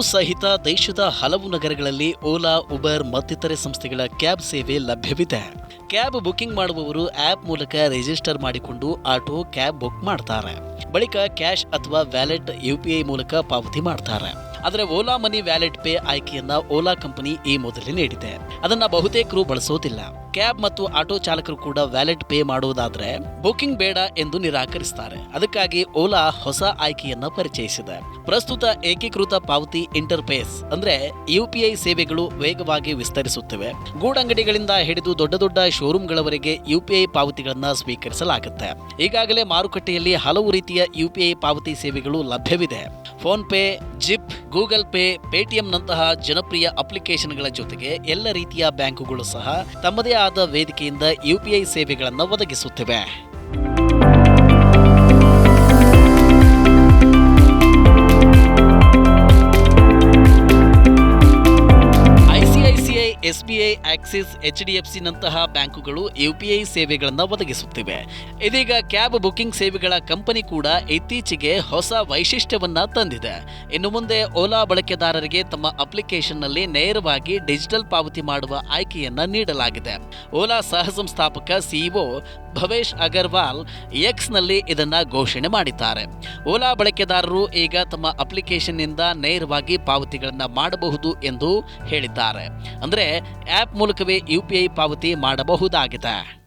ಸಹಿತ ದೇಶದ ಹಲವು ನಗರಗಳಲ್ಲಿ ಓಲಾ, ಉಬರ್ ಮತ್ತಿತರೆ ಸಂಸ್ಥೆಗಳ ಕ್ಯಾಬ್ ಸೇವೆ ಲಭ್ಯವಿದೆ. ಕ್ಯಾಬ್ ಬುಕಿಂಗ್ ಮಾಡುವವರು ಆ್ಯಪ್ ಮೂಲಕ ರಿಜಿಸ್ಟರ್ ಮಾಡಿಕೊಂಡು ಆಟೋ ಕ್ಯಾಬ್ ಬುಕ್ ಮಾಡ್ತಾರೆ. ಬಳಿಕ ಕ್ಯಾಶ್ ಅಥವಾ ವ್ಯಾಲೆಟ್ ಯುಪಿಐ ಮೂಲಕ ಪಾವತಿ ಮಾಡ್ತಾರೆ. ಆದರೆ ಓಲಾ ಮನಿ ವ್ಯಾಲೆಟ್ ಪೇ ಆಯ್ಕೆಯನ್ನ ಓಲಾ ಕಂಪನಿ ಈ ಮೊದಲೇ ನೀಡಿದೆ. ಅದನ್ನ ಬಹುತೇಕರು ಬಳಸೋದಿಲ್ಲ. ಕ್ಯಾಬ್ ಮತ್ತು ಆಟೋ ಚಾಲಕರು ಕೂಡ ವ್ಯಾಲೆಟ್ ಪೇ ಮಾಡುವುದಾದ್ರೆ ಬುಕಿಂಗ್ ಬೇಡ ಎಂದು ನಿರಾಕರಿಸುತ್ತಾರೆ ಅದಕ್ಕಾಗಿ ಓಲಾ ಹೊಸ ಆಯ್ಕೆಯನ್ನು ಪರಿಚಯಿಸಿದೆ. ಪ್ರಸ್ತುತ ಏಕೀಕೃತ ಪಾವತಿ ಇಂಟರ್ಫೇಸ್ ಅಂದ್ರೆ ಯುಪಿಐ ಸೇವೆಗಳು ವೇಗವಾಗಿ ವಿಸ್ತರಿಸುತ್ತಿವೆ. ಗೂಡಂಗಡಿಗಳಿಂದ ಹಿಡಿದು ದೊಡ್ಡ ದೊಡ್ಡ ಶೋರೂಮ್ಗಳವರೆಗೆ ಯುಪಿಐ ಪಾವತಿಗಳನ್ನ ಸ್ವೀಕರಿಸಲಾಗುತ್ತೆ. ಈಗಾಗಲೇ ಮಾರುಕಟ್ಟೆಯಲ್ಲಿ ಹಲವು ರೀತಿಯ ಯುಪಿಐ ಪಾವತಿ ಸೇವೆಗಳು ಲಭ್ಯವಿದೆ. ಫೋನ್ ಪೇ, ಜಿಪ್, ಗೂಗಲ್ ಪೇ, ಪೇಟಿಎಂನಂತಹ ಜನಪ್ರಿಯ ಅಪ್ಲಿಕೇಶನ್ಗಳ ಜೊತೆಗೆ ಎಲ್ಲ ರೀತಿಯ ಬ್ಯಾಂಕುಗಳು ಸಹ ತಮ್ಮದೇ ಆದ ವೇದಿಕೆಯಿಂದ ಯುಪಿಐ ಸೇವೆಗಳನ್ನು ಒದಗಿಸುತ್ತಿವೆ. ಐಸಿಐಸಿಐ ಎಸ್ಬಿಐ ಆಕ್ಸಿಸ್ ಎಫ್ ನಂತಹ ಬ್ಯಾಂಕುಗಳು ಯುಪಿಐ ಸೇವೆಗಳನ್ನು ಒದಗಿಸುತ್ತಿವೆ. ಇದೀಗ ಕ್ಯಾಬ್ ಬುಕಿಂಗ್ ಸೇವೆಗಳ ಕಂಪನಿ ಕೂಡ ಇತ್ತೀಚೆಗೆ ಹೊಸ ವೈಶಿಷ್ಟ್ಯವನ್ನ ತಂದಿದೆ. ಇನ್ನು ಮುಂದೆ ಓಲಾ ಬಳಕೆದಾರರಿಗೆ ತಮ್ಮ ಅಪ್ಲಿಕೇಶನ್ನಲ್ಲಿ ನೇರವಾಗಿ ಡಿಜಿಟಲ್ ಪಾವತಿ ಮಾಡುವ ಆಯ್ಕೆಯನ್ನು ನೀಡಲಾಗಿದೆ. ಓಲಾ ಸಹ ಸಂಸ್ಥಾಪಕ ಸಿಇಒ ಭವೇಶ್ ಅಗರ್ವಾಲ್ ಎಕ್ಸ್ನಲ್ಲಿ ಇದನ್ನು ಘೋಷಣೆ ಮಾಡಿದ್ದಾರೆ. ಓಲಾ ಬಳಕೆದಾರರು ಈಗ ತಮ್ಮ ಅಪ್ಲಿಕೇಶನ್ನಿಂದ ನೇರವಾಗಿ ಪಾವತಿಗಳನ್ನು ಮಾಡಬಹುದು ಎಂದು ಹೇಳಿದ್ದಾರೆ. ಅಂದರೆ ಆ್ಯಪ್ ಮೂಲಕವೇ ಯುಪಿಐ ಪಾವತಿ ಮಾಡಬಹುದಾಗಿದೆ.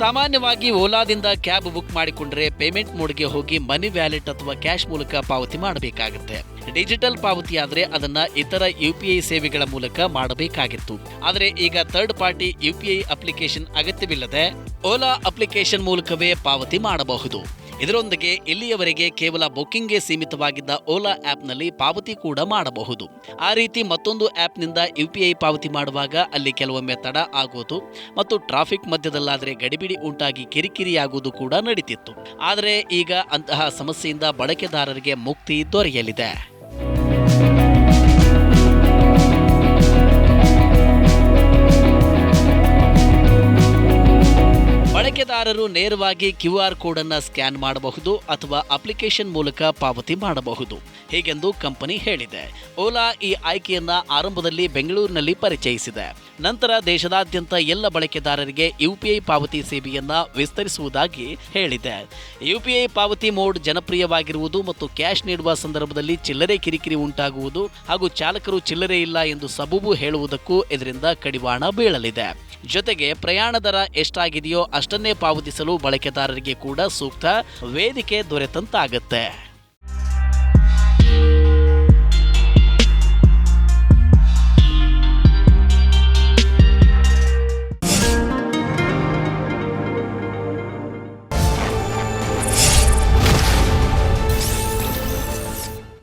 ಸಾಮಾನ್ಯವಾಗಿ ಓಲಾದಿಂದ ಕ್ಯಾಬ್ ಬುಕ್ ಮಾಡಿಕೊಂಡ್ರೆ ಪೇಮೆಂಟ್ ಮೋಡ್ಗೆ ಹೋಗಿ ಮನಿ ವ್ಯಾಲೆಟ್ ಅಥವಾ ಕ್ಯಾಶ್ ಮೂಲಕ ಪಾವತಿ ಮಾಡಬೇಕಾಗುತ್ತೆ. ಡಿಜಿಟಲ್ ಪಾವತಿ ಆದರೆ ಅದನ್ನ ಇತರ ಯುಪಿಐ ಸೇವೆಗಳ ಮೂಲಕ ಮಾಡಬೇಕಾಗಿತ್ತು. ಆದರೆ ಈಗ ಥರ್ಡ್ ಪಾರ್ಟಿ ಯುಪಿಐ ಅಪ್ಲಿಕೇಶನ್ ಅಗತ್ಯವಿಲ್ಲದೆ ಓಲಾ ಅಪ್ಲಿಕೇಶನ್ ಮೂಲಕವೇ ಪಾವತಿ ಮಾಡಬಹುದು. ಇದರೊಂದಿಗೆ ಇಲ್ಲಿಯವರೆಗೆ ಕೇವಲ ಬುಕ್ಕಿಂಗ್ಗೆ ಸೀಮಿತವಾಗಿದ್ದ ಓಲಾ ಆ್ಯಪ್ನಲ್ಲಿ ಪಾವತಿ ಕೂಡ ಮಾಡಬಹುದು. ಆ ರೀತಿ ಮತ್ತೊಂದು ಆಪ್ನಿಂದ ಯುಪಿಐ ಪಾವತಿ ಮಾಡುವಾಗ ಅಲ್ಲಿ ಕೆಲವೊಮ್ಮೆ ತಡ ಆಗೋದು ಮತ್ತು ಟ್ರಾಫಿಕ್ ಮಧ್ಯದಲ್ಲಾದರೆ ಗಡಿಬಿಡಿ ಉಂಟಾಗಿ ಕಿರಿಕಿರಿಯಾಗುವುದು ಕೂಡ ನಡೀತಿತ್ತು. ಆದರೆ ಈಗ ಅಂತಹ ಸಮಸ್ಯೆಯಿಂದ ಬಳಕೆದಾರರಿಗೆ ಮುಕ್ತಿ ದೊರೆಯಲಿದೆ. ಬಳಕೆದಾರರು ನೇರವಾಗಿ ಕ್ಯೂ ಆರ್ ಕೋಡ್ ಅನ್ನು ಸ್ಕ್ಯಾನ್ ಮಾಡಬಹುದು ಅಥವಾ ಅಪ್ಲಿಕೇಶನ್ ಮೂಲಕ ಪಾವತಿ ಮಾಡಬಹುದು. ಹೀಗೆಂದು ಕಂಪನಿ ಹೇಳಿದೆ. ಓಲಾ ಈ ಆಯ್ಕೆಯನ್ನ ಆರಂಭದಲ್ಲಿ ಬೆಂಗಳೂರಿನಲ್ಲಿ ಪರಿಚಯಿಸಿದೆ. ನಂತರ ದೇಶದಾದ್ಯಂತ ಎಲ್ಲ ಬಳಕೆದಾರರಿಗೆ ಯುಪಿಐ ಪಾವತಿ ಸೇವೆಯನ್ನ ವಿಸ್ತರಿಸುವುದಾಗಿ ಹೇಳಿದೆ. ಯುಪಿಐ ಪಾವತಿ ಮೋಡ್ ಜನಪ್ರಿಯವಾಗಿರುವುದು ಮತ್ತು ಕ್ಯಾಶ್ ನೀಡುವ ಸಂದರ್ಭದಲ್ಲಿ ಚಿಲ್ಲರೆ ಕಿರಿಕಿರಿ ಉಂಟಾಗುವುದು ಹಾಗೂ ಚಾಲಕರು ಚಿಲ್ಲರೆ ಇಲ್ಲ ಎಂದು ಸಬೂಬು ಹೇಳುವುದಕ್ಕೂ ಇದರಿಂದ ಕಡಿವಾಣ ಬೀಳಲಿದೆ. ಜೊತೆಗೆ ಪ್ರಯಾಣ ದರ ಎಷ್ಟಾಗಿದೆಯೋ ಅಷ್ಟನ್ನೇ ಪಾವತಿಸಲು ಬಳಕೆದಾರರಿಗೆ ಕೂಡ ಸೂಕ್ತ ವೇದಿಕೆ ದೊರೆತಂತಾಗುತ್ತೆ.